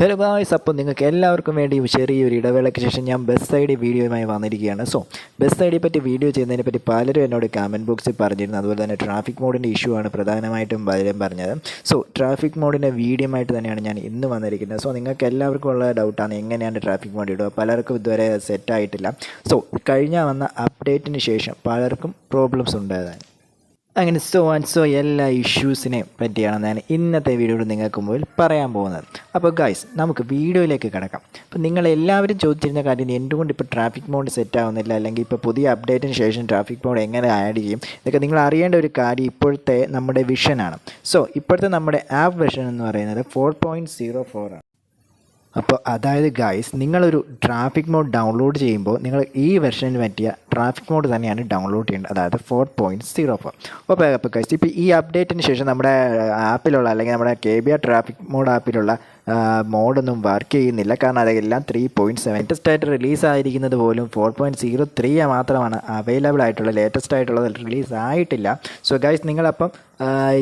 Hello guys അപ്പോൾ നിങ്ങൾക്ക് എല്ലാവർക്കും വേണ്ടി ചെറിയൊരു ഇടവേളയ്ക്ക് ശേഷം ഞാൻ ബസ് ഐ ഡി വീഡിയോയുമായി വന്നിരിക്കുകയാണ്. സോ ബസ് ഐ ഡി പറ്റി വീഡിയോ ചെയ്യുന്നതിനെ പറ്റി പലരും എന്നോട് കമന്റ് ബോക്സിൽ പറഞ്ഞിരുന്നു. അതുപോലെ തന്നെ ട്രാഫിക് മോഡിന്റെ ഇഷ്യൂ ആണ് പ്രധാനമായിട്ടും പലരും പറഞ്ഞത്. സോ ട്രാഫിക് മോഡിന്റെ വീഡിയോ ആയിട്ട് തന്നെയാണ് ഞാൻ ഇന്ന് വന്നിരിക്കുന്നത്. സോ നിങ്ങൾക്ക് എല്ലാവർക്കും ഉള്ള ഡൗട്ടാണ് എങ്ങനെയാണ് ട്രാഫിക് മോഡ് ഇടുക. പലർക്കും ഇതുവരെ സെറ്റായിട്ടില്ല സോ കഴിഞ്ഞ വന്ന അപ്ഡേറ്റിന് ശേഷം പലർക്കും പ്രോബ്ലംസ് ഉണ്ടായതാണ്. അങ്ങനെ സോ ആൻഡ് സോ എല്ലാ ഇഷ്യൂസിനെ പറ്റിയാണ് ഞാൻ ഇന്നത്തെ വീഡിയോയിൽ നിങ്ങൾക്ക് മുമ്പിൽ പറയാൻ പോകുന്നത്. അപ്പോൾ ഗൈസ് നമുക്ക് വീഡിയോയിലേക്ക് കിടക്കാം. അപ്പോൾ നിങ്ങൾ എല്ലാവരും ചോദിച്ചിരുന്ന കാര്യം എന്തുകൊണ്ട് ഇപ്പോൾ ട്രാഫിക് മോഡ് സെറ്റ് ആവുന്നില്ല? അല്ലെങ്കിൽ ഇപ്പോൾ പുതിയ അപ്ഡേറ്റിന് ശേഷം ട്രാഫിക് മോഡ് എങ്ങനെ ആഡ് ചെയ്യും? ഇതൊക്കെ നിങ്ങൾ അറിയേണ്ട ഒരു കാര്യം ഇപ്പോഴത്തെ നമ്മുടെ വിഷനാണ് സോ ഇപ്പോഴത്തെ നമ്മുടെ ആപ്പ് വിഷൻ എന്ന് പറയുന്നത് ഫോർ പോയിന്റ് സീറോ ഫോർ ആണ്. അപ്പോൾ അതായത് ഗൈസ് നിങ്ങളൊരു ട്രാഫിക് മോഡ് ഡൗൺലോഡ് ചെയ്യുമ്പോൾ നിങ്ങൾ ഈ വെർഷനിൽ പറ്റിയ ട്രാഫിക് മോഡ് തന്നെയാണ് ഡൗൺലോഡ് ചെയ്യേണ്ടത്. അതായത് ഫോർ പോയിന്റ് സീറോ ഫോർ അപ്പോൾ അപ്പോൾ ഗൈസ് ഇപ്പോൾ ഈ അപ്ഡേറ്റിന് ശേഷം നമ്മുടെ ആപ്പിലുള്ള അല്ലെങ്കിൽ നമ്മുടെ K B R traffic mode ആപ്പിലുള്ള മോഡൊന്നും വർക്ക് ചെയ്യുന്നില്ല. കാരണം അതെല്ലാം ത്രീ പോയിന്റ് സെവൻ ലേറ്റസ്റ്റ് ആയിട്ട് റിലീസ് ആയിരിക്കുന്നത് പോലും ഫോർ പോയിന്റ് സീറോ ത്രീ മാത്രമാണ് അവൈലബിൾ ആയിട്ടുള്ള ലേറ്റസ്റ്റ് ആയിട്ടുള്ളത് റിലീസ് ആയിട്ടില്ല. സോ ഗൈസ് നിങ്ങളപ്പം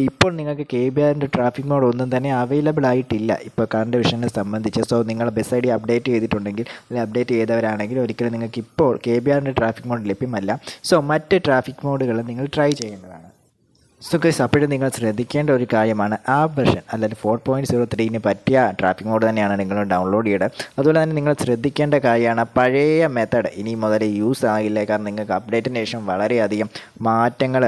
ഇപ്പോൾ നിങ്ങൾക്ക് കെ ബി ആറിന്റെ ട്രാഫിക് മോഡ് ഒന്നും തന്നെ അവൈലബിൾ ആയിട്ടില്ല. ഇപ്പോൾ കറണ്ട് വിഷനെ സംബന്ധിച്ച്. സോ നിങ്ങൾ ബസ് ഐ ഡി അപ്ഡേറ്റ് ചെയ്തിട്ടുണ്ടെങ്കിൽ അല്ലെങ്കിൽ അപ്ഡേറ്റ് ചെയ്തവരാണെങ്കിൽ ഒരിക്കലും നിങ്ങൾക്ക് ഇപ്പോൾ കെ ബി ആറിന്റെ ട്രാഫിക് മോഡ് ലഭ്യമല്ല. സോ മറ്റ് ട്രാഫിക് മോഡുകൾ നിങ്ങൾ ട്രൈ ചെയ്യേണ്ടതാണ്. സോ ഗൈസ് അപ്പോഴും നിങ്ങൾ ശ്രദ്ധിക്കേണ്ട ഒരു കാര്യമാണ്. ആ വെർഷൻ അല്ലെങ്കിൽ ഫോർ പോയിന്റ് സീറോ ത്രീന് പറ്റിയ ട്രാഫിക് മോഡ് തന്നെയാണ് നിങ്ങൾ ഡൗൺലോഡ് ചെയ്യേണ്ടത് അതുപോലെ തന്നെ നിങ്ങൾ ശ്രദ്ധിക്കേണ്ട കാര്യമാണ് പഴയ മെത്തേഡ് ഇനി മുതൽ യൂസ് ആകില്ല. കാരണം നിങ്ങൾക്ക് അപ്ഡേറ്റിന് ശേഷം വളരെയധികം മാറ്റങ്ങൾ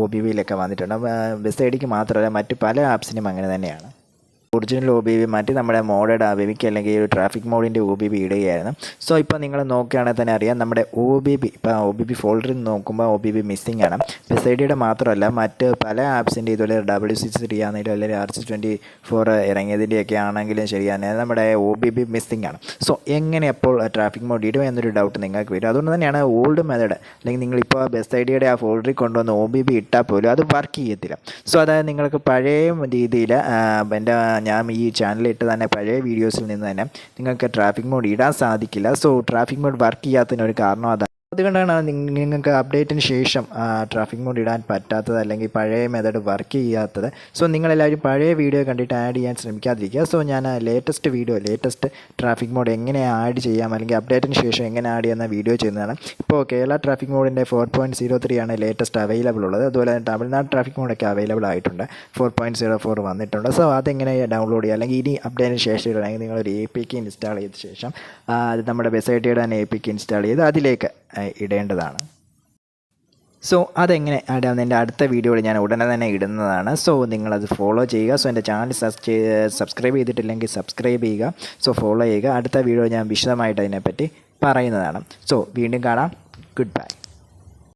ഒ ബി വിയിലൊക്കെ വന്നിട്ടുണ്ട്. ബസ് ഐ ഡിക്ക് മാത്രമല്ല മറ്റ് പല ആപ്സിനും അങ്ങനെ തന്നെയാണ്. ഒറിജിനൽ ഒ ബി ബി മാറ്റി നമ്മുടെ മോഡഡ് ആ ബി ബിക്ക് അല്ലെങ്കിൽ ഒരു ട്രാഫിക് മോഡിന്റെ ഒ ബി ബി ഇടുകയായിരുന്നു. സോ ഇപ്പോൾ നിങ്ങൾ നോക്കുകയാണെങ്കിൽ തന്നെ അറിയാം നമ്മുടെ ഒ ബി ബി ഇപ്പോൾ ഒ ബി ബി ഫോൾഡറിൽ നോക്കുമ്പോൾ ഒ ബി ബി മിസ്സിംഗ് ആണ്. എസ് ഐ ഡിയുടെ മാത്രമല്ല മറ്റ് പല ആപ്സിന്റെ ഇതുപോലെ ഡബ്ല്യു സിക്സ് ത്രീ ആണെങ്കിലും അല്ലെങ്കിൽ ആർ സി ട്വന്റി ഫോർ ഇറങ്ങിയതിന്റെയൊക്കെ ആണെങ്കിലും ശരിയാണ് നമ്മുടെ ഒ ബി ബി മിസ്സിംഗ് ആണ്. സോ എങ്ങനെ അപ്പോൾ ട്രാഫിക് മോഡ് ഇടുക എന്നൊരു ഡൗട്ട് നിങ്ങൾക്ക് വരും. അതുകൊണ്ട് തന്നെയാണ് ഓൾഡ് മെത്തേഡ് അല്ലെങ്കിൽ നിങ്ങളിപ്പോൾ ബെസ് ഐ ഡിയുടെ ആ ഫോൾഡറിൽ കൊണ്ടുവന്ന് ഒ ബി ബി ഇട്ടാൽ പോലും അത് വർക്ക് ചെയ്യത്തില്ല. സോ അതായത് നിങ്ങൾക്ക് പഴയ രീതിയിൽ എന്റെ ഞാൻ ഈ ചാനലിട്ട് തന്നെ പഴയ വീഡിയോസിൽ നിന്ന് തന്നെ നിങ്ങൾക്ക് ട്രാഫിക് മോഡ് ഇടാൻ സാധിക്കില്ല. സോ ട്രാഫിക് മോഡ് വർക്ക് ചെയ്യാത്തതിന് ഒരു കാരണം അതാണ് അതുകൊണ്ടാണ് നിങ്ങൾക്ക് അപ്ഡേറ്റിന് ശേഷം ട്രാഫിക് മോഡ് ഇടാൻ പറ്റാത്തത് അല്ലെങ്കിൽ പഴയ മെത്തേഡ് വർക്ക് ചെയ്യാത്തത്. സോ നിങ്ങളെല്ലാവരും പഴയ വീഡിയോ കണ്ടിട്ട് ആഡ് ചെയ്യാൻ ശ്രമിക്കാതിരിക്കുക. സോ ഞാൻ latest video latest traffic mode എങ്ങനെ ആഡ് ചെയ്യാം അല്ലെങ്കിൽ അപ്ഡേറ്റിന് ശേഷം എങ്ങനെ ആഡ് ചെയ്യുന്ന വീഡിയോ ചെയ്യുന്നതാണ്. ഇപ്പോൾ Kerala traffic മോഡിന്റെ four point zero three ആണ് ലേറ്റസ്റ്റ് അവൈലബിൾ ഉള്ളത്. അതുപോലെ തന്നെ തമിഴ്നാട് ട്രാഫിക് മോഡൊക്കെ അവൈലബിൾ ആയിട്ടുണ്ട്. ഫോർ പോയിന്റ് സീറോ ഫോർ വന്നിട്ടുണ്ട്. സോ അതെങ്ങനെ ഡൗൺലോഡ് ചെയ്യുക അല്ലെങ്കിൽ ഇനി അപ്ഡേറ്റിന് ശേഷം ഇടണമെങ്കിൽ നിങ്ങളൊരു എ പി കെ ഇൻസ്റ്റാൾ ചെയ്ത ശേഷം അത് നമ്മുടെ വെബ്സൈറ്റിൽ ഇടാൻ എ പി കെ ഇൻസ്റ്റാൾ ചെയ്ത് അതിലേക്ക് ഇടേണ്ടതാണ്. സോ അതെങ്ങനെ ഇടാമെന്ന് എന്റെ അടുത്ത വീഡിയോയിൽ ഞാൻ ഉടനെ തന്നെ ഇടുന്നതാണ്. സോ നിങ്ങളത് ഫോളോ ചെയ്യുക. സോ എന്റെ ചാനൽ സബ്സ്ക്രൈബ് ചെയ്തിട്ടില്ലെങ്കിൽ സബ്സ്ക്രൈബ് ചെയ്യുക. സോ ഫോളോ ചെയ്യുക. അടുത്ത വീഡിയോ ഞാൻ വിശദമായിട്ട് അതിനെപ്പറ്റി പറയുന്നതാണ്. സോ വീണ്ടും കാണാം. Good bye